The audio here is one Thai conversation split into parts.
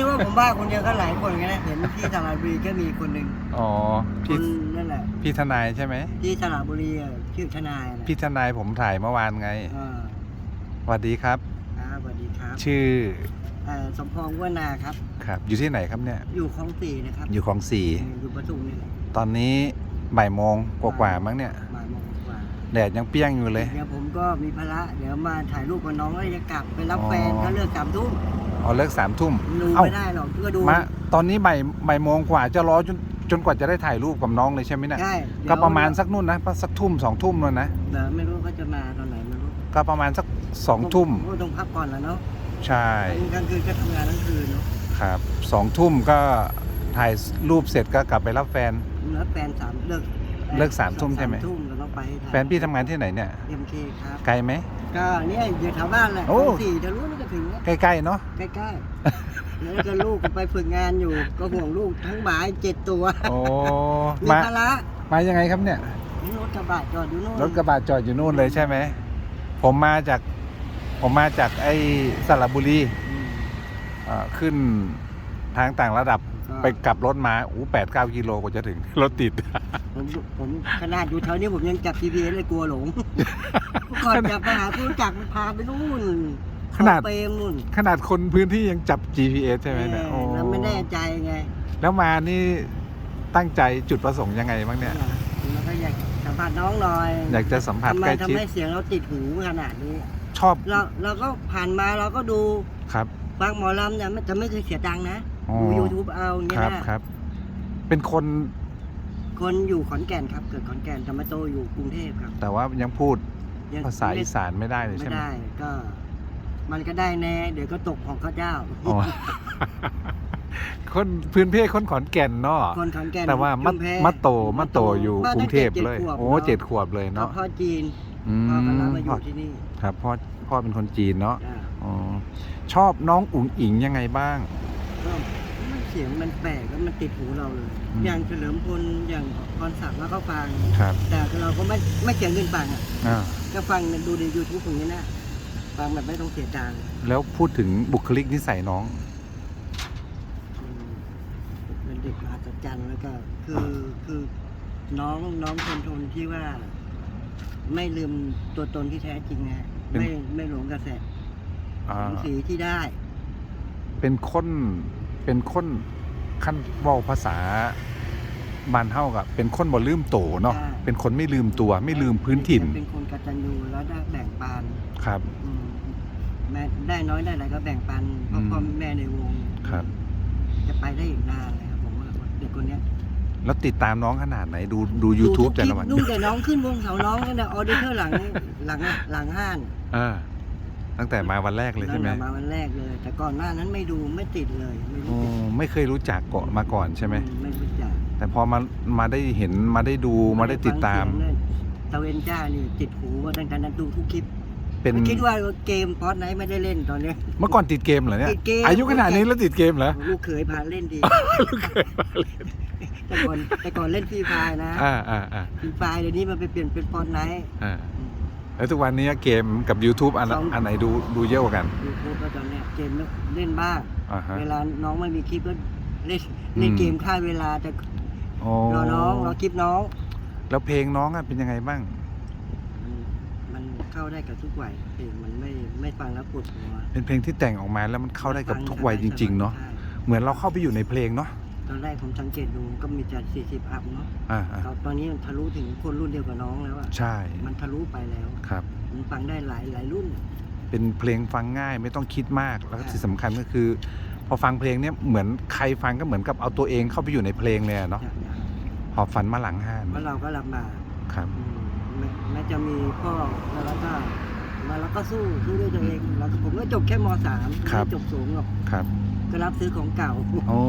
นึกว่าผมบ้าคนเดียวก็หลายคนไงนะเห็นที่สระบุรีก็มีคนหนึ่งอ๋อคพี่นนั่นแหละ พี่ทนายใช่ไหมที่สระบุรีอะชื่อทนายนะพี่ทนายผมถ่ายเมื่อวานไงอ่าสวัสดีครับ ครับสวัสดีครับชื่อเอ่อสมพงษ์วนาครับ ครับ อยู่ที่ไหนครับเนี่ย อยู่คลองสี่นะครับอยู่ของสี่อยู่ปทุมนี่แหละตอนนี้บ่ายโมงกว่าๆมั้งเนี่ย แดดยังเปรี้ยงอยู่เลย เดี๋ยวผมก็มีภาระเดี๋ยวมาถ่ายรูปกับน้องแล้วจะกลับไปรับอ๋อแฟนเขาเลิกสามทุ่มเอาเลิกสามทุ่มดูเอ้าไม่ได้หรอกก็ดูมาตอนนี้บ่ายบ่ายโมงกว่าจะรอจนจนกว่าจะได้ถ่ายรูปกับน้องเลยใช่ไหมเนี่ย ใช่เดี๋ยวก็ประมาณสักนู่นนะสักทุ่มสองทุ่มเลยนะ เดี๋ยวไม่รู้เขาจะมาตอนไหนไม่รู้ก็ประมาณสักสองทุ่ม ก็ต้องพักก่อนแล้วเนาะใช่กลางคืนก็ทำงานทั้งคืนเนาะครับสองทุ่มก็ถ่ายรูปเสร็จก็กลับไปรับแฟน แล้วแฟนสามเลิก เลิกสามทุ่มใช่ไหม สาทุ่มเราต้องไปให้ทัแฟนพี่ทำงานที่ไหนเนี่ย เอ็มเคครับ ไกลไหม ก็เนี่ยอยู่แถวบ้านแหละโอ้คลองสี่จะรู้นี่ก็ถึงแล้วใกล้ๆเนาะ ใกล้ๆ แล้วก็ลูกก็ไปฝึกงานอยู่ ก็ห่วงลูกทั้งหมาเจ็ดตัวโอ้ มีมา ภาระมายังไงครับเนี่ย นี่รถกระบะจอดอยู่นู่นรถกระบะจอดอยู่นู่นเลยใช่ไหม ผมมาจาก ผมมาจากไอ้สระบุรีอืม เอ่อขึ้นทางต่างระดับก็ ไปกลับรถมาอู้แปดเก้ากิโลกว่าจะถึง รถติด ผมผมขนาดอยู่แถวนี้ผมยังจับ GPS เลยกลัวหลง ก่อนจะไปหาผู้รู้จักมันพาไปนู่นขนาดเปรมนู่นขนาดคนพื้นที่ยังจับ GPS ใช่ไหมเนี่ยเอโอ้อแล้วไม่แน่ใจไง แล้วมานี่ตั้งใจจุดประสงค์ยังไงบ้างเนี่ยแล้วก็อยากสัมผัสน้องหน่อย อยากจะสัมผัสทำไมใกล้ทำชิดให้เสียงเราติดหูขนาดนี้ ชอบเราเราก็ผ่านมาเราก็ดูครับฟังหมอลำเนี่ยไม่จะไม่เคยเสียตังค์นะ อ๋อ ดูยูทูบเอาอย่างคเงี้ยรับนะ ครับ เป็นคนคนอยู่ขอนแก่นครับ เกิดขอนแก่นแต่มาโตอยู่กรุงเทพครับแต่ว่ายังพูดยังภาษาอีสานไม่ได้เลยไม่ใช่ไหมได้ก็ มันก็ได้แน่ เดี๋ยวก็ตกของข้าวเจ้า อ๋อ คนพื้นเพคนขอนแก่นเนาะคนขอนแก่นแต่ว่ามัดชุแพมัดโตมัดโตอยู่บ้านกรุงเทพตั้เลยจ็ดขวบโอ้เจ็ดขวบเลยกับเนาะพ่อจีนอืพ่อก็รับมมาอพ่อยู่ที่นี่ครับพ่อพ่อเป็นคนจีนเนาะ จ้ะอ๋อชอบน้องอุ๋งอิงยังไงบ้าง ก็มันเสียงมันแปลกแล้วมันติดหูเราเลย อืม อย่างเฉลิมพลอย่างพรศักดิ์แล้วก็ฟัง ครับแต่เราก็ไม่ไม่เสียเงินฟังอะอ่าก็ฟังดูในยูทูบอย่างนี้นะฟังแบบไม่ต้องเสียตังค์แล้วพูดถึงบุคลิกนิสัยน้องอืมเป็นเด็กมหัศจรรย์แล้วก็คือคือน้องน้องคนทนที่ว่า ไม่ลืมตัวตนที่แท้จริงนะเป็นไม่ไม่หลงกระแสอ่าสีที่ได้ เป็นคนเป็นคนขั้นเว่าภาษาบานเท่ากับเป็นคนบ่ลืมโตเนาะใช่เป็นคนไม่ลืมตัวไม่ลืมพื้นถิ่น เป็นคนกตัญญูแล้วได้แบ่งปันครับ อืมแม่ได้น้อยได้หลายก็แบ่งปันเพราะอืมพ่อแม่ในวงครับ จะไปได้อีกนานเลยครับผมว่าเด็กคนเนี้ย แล้วติดตามน้องขนาดไหนดูดู YouTube แต่ละวันนุ่งแต่น้องขึ้นวงเสาน้องตั้งแต่ออเดอร์หลังหลังหลังห้านเออ ตั้งแต่มาวันแรกเลยใช่ไหมตั้งแต่มาวันแรกเลย แต่ก่อนหน้านั้นไม่ดูไม่ติดเลยไม่โอ้รู้จักไม่เคยรู้จักเกาะมาก่อนใช่ไหมไม่รู้จักแต่พอมามาได้เห็นมาได้ดูมาได้ติดตาม ฟังเสียงเนี่ยตะเวนจ้านี่ติดหูมาตั้งแต่นั้นดูทุกคลิปเป็นไม่คิดว่าเกมพอดไหนไม่ได้เล่นตอนเนี้ย เมื่อก่อนติดเกมเหรอเนี่ย ติดเกม อายุขนาดนี้แล้วติดเกมเหรอ ลูกเขยพาเล่นดี แต่ก่อนแต่ก่อนเล่นฟรีไฟร์นะอ่าอ่าอ่าฟรีไฟร์เดี๋ยวนี้มันไปเปลี่ยนเป็นพอดไนท์อ่า แล้วทุกวันนี้เกมกับ YouTube อันสองอันไหนดูดูเยอะกว่ากันยูทูบก็ตอนเนี้ยเกมเล่นบ้าง อ่าฮะ เวลาน้องไม่มีคลิปก็เล่นเล่นอืมเกมฆ่าเวลาแต่โอ้รอน้องรอคลิปน้อง แล้วเพลงน้องอะเป็นยังไงบ้างมันมันเข้าได้กับทุกวัยเพลงมันไม่ไม่ฟังแล้วปวดหัวเป็นเพลงที่แต่งออกมาแล้วมันเข้าได้กับทุกวัยจริงๆเนาะ ใช่ เหมือนเราเข้าไปอยู่ในเพลงเนาะ ตอนแรกผมสังเกตดูก็มีแต่สี่สิบอัพเนาะอ่าอ่าตอนนี้มันทะลุถึงคนรุ่นเดียวกับน้องแล้วอะใช่มันทะลุไปแล้วครับ มันฟังได้หลายหลายรุ่น เป็นเพลงฟังง่ายไม่ต้องคิดมากแล้วก็ใช่ที่สำคัญก็คือ พอฟังเพลงเนี้ยเหมือนใครฟังก็เหมือนกับเอาตัวเองเข้าไปอยู่ในเพลงเลยอะเนาะอย่างหอบฝันมาหลังห้านๆเพราะเราก็ลำบากครับ อืมแม้แม้จะมีพ่อแล้วก็มาแล้วก็สู้สู้ด้วยตัวเองแล้วก็ผมก็จบแค่มสามไม่ได้จบสูงหรอกครับ ก็รับซื้อของเก่า โอ้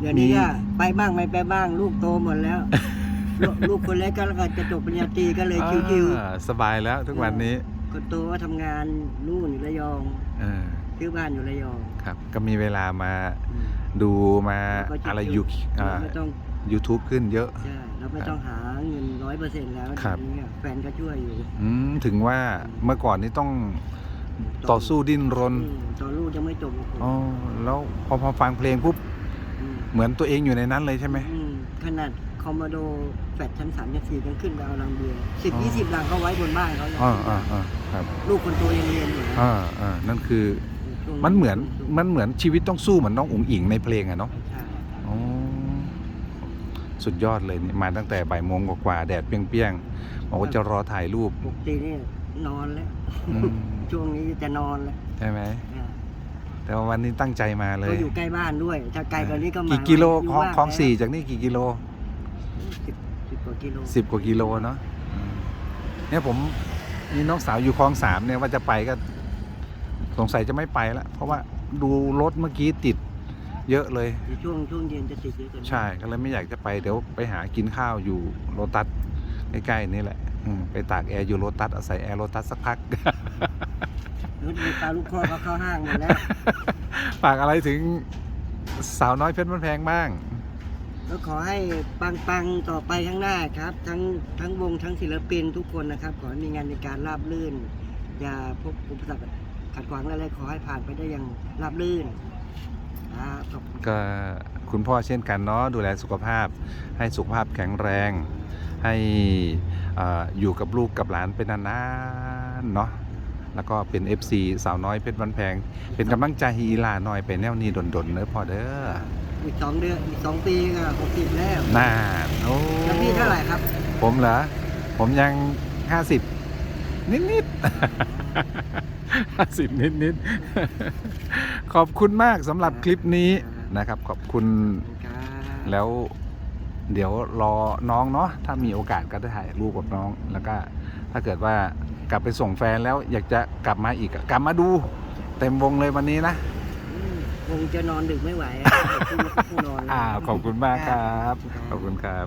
เดี๋ยวนี้ก็ไปบ้างไม่ไปบ้าง ลูกโตหมดแล้ว ลูกลูกคนเล็กก็แล้วก็จะจบปริญญาตรีก็เลยคิวอ่าสบายแล้วทุกวันนี้ๆคนโตก็ทำงานนู่นอยู่ระยองเออซื้อบ้านอยู่ระยองครับ ก็มีเวลามาอืม ดูมาก็จะอะไรอยูยู่อ่าไม่ต้อง YouTube ขึ้นเยอะ ใช่เราไม่ต้องหาเงินร้อยเปอร์เซ็นต์แล้วครับ เดี๋ยวนี้แฟนก็ช่วยอยู่อืมถึงว่าเมื่อก่อนนี่ต้องต่อสู้ดิ้นรนอืมต่อลูกยังไม่จบโอ้โห อ๋อแล้วพอพอฟังเพลงปุ๊บม เหมือนตัวเองอยู่ในนั้นเลยใช่ไหม อืมขนาดคอมโมโดแฟดชั้นสามชั้นสี่ยังขึ้นไปเอาลังเบียร์สิบอ๋อ ยี่สิบลังเขาไว้บนบ้านเขาเลยอ่าอ่าอ่าครับลูกคนโตยังเรียนอยู่นะอ่าอ่านั่นคือ ช่วงมันเหมือนช่วงมันเหมือนชีวิตต้องสู้เหมือนน้องอุ๋งอิงในเพลงอะเนาะใช่อ๋อสุดยอดเลยนี่มาตั้งแต่บ่ายโมงกว่าๆแดดเปรี้ยงๆบอกว่าจะรอถ่ายรูปปกตินี่นอนแล้ว อืมช่วงนี้จะนอนแล้วใช่ไหมอ่า แต่ว่าวันนี้ตั้งใจมาเลก็ยอยู่ใกล้บ้านด้วย ถ้าไกลกว่านี้ก็มากี่กิโลอยู่คลองบ้านคลองแล้วสี่จากนี่กี่กิโล สิบสิบกว่ากิโลสิบกว่ากิโลเนาะอืมเนี่ยผมมีน้องสาวอยู่คลองสามเนี่ยว่าจะไปก็ สงสัยจะไม่ไปละเพราะว่าดูรถเมื่อกี้ติด เยอะเลยในช่วงช่วงเย็นจะติดเยอะกว่านี้ใช่ก็เลยไม่อยากจะไปเดี๋ยวไปหากินข้าวอยู่โลตัสใกล้ๆนี่แหละอืมไปตากแอร์อยู่โลตัสอาศัยแอร์โลตัสสักพัก รถมีปลาลูกคอเขาเข้าห้างหมดแล้วฝากอะไรถึงสาวน้อยเพชรมันแพงบ้าง ก็ขอให้ปังๆต่อไปข้างหน้าครับ ทั้งทั้งวงทั้งศิลปินทุกคนนะครับ ขอให้มีงานในการราบรื่น อย่าพบอุปสรรคขัดขวางอะไรขอให้ผ่านไปได้อย่างราบรื่นครับขอบคุณก็คุณพ่อเช่นกันเนาะดูแลสุขภาพ ให้สุขภาพแข็งแรง ให้เอออยู่กับลูกกับหลานเป็นนานๆเนาะ แล้วก็เป็น FC สาวน้อยเพชรวันแพง เป็นกำลังใจให้อีหลาหน่อยไปแนวนี้ดนๆเนอะพอเด้ออีกสองเดือนอีกสองปีก็หกสิบแล้วน่าโอ้แล้วพี่เท่าไหร่ครับ ผมเหรอ ผมยัง50นิดๆ50นิดๆ ขอบคุณมากสำหรับคลิปนี้นะครับ ขอบคุณครับแล้วเดี๋ยวรอน้องเนาะถ้ามีโอกาสก็ได้ถ่ายรูปกับน้อง แล้วก็ถ้าเกิดว่า กลับไปส่งแฟนแล้วอยากจะกลับมาอีกอะกลับมาดู เต็มวงเลยวันนี้นะอืมคงจะนอนดึกไม่ไหวอะพูดแล้วก็พูดนอนเลยอ่าขอบคุณมากครับ ขอบคุณครับ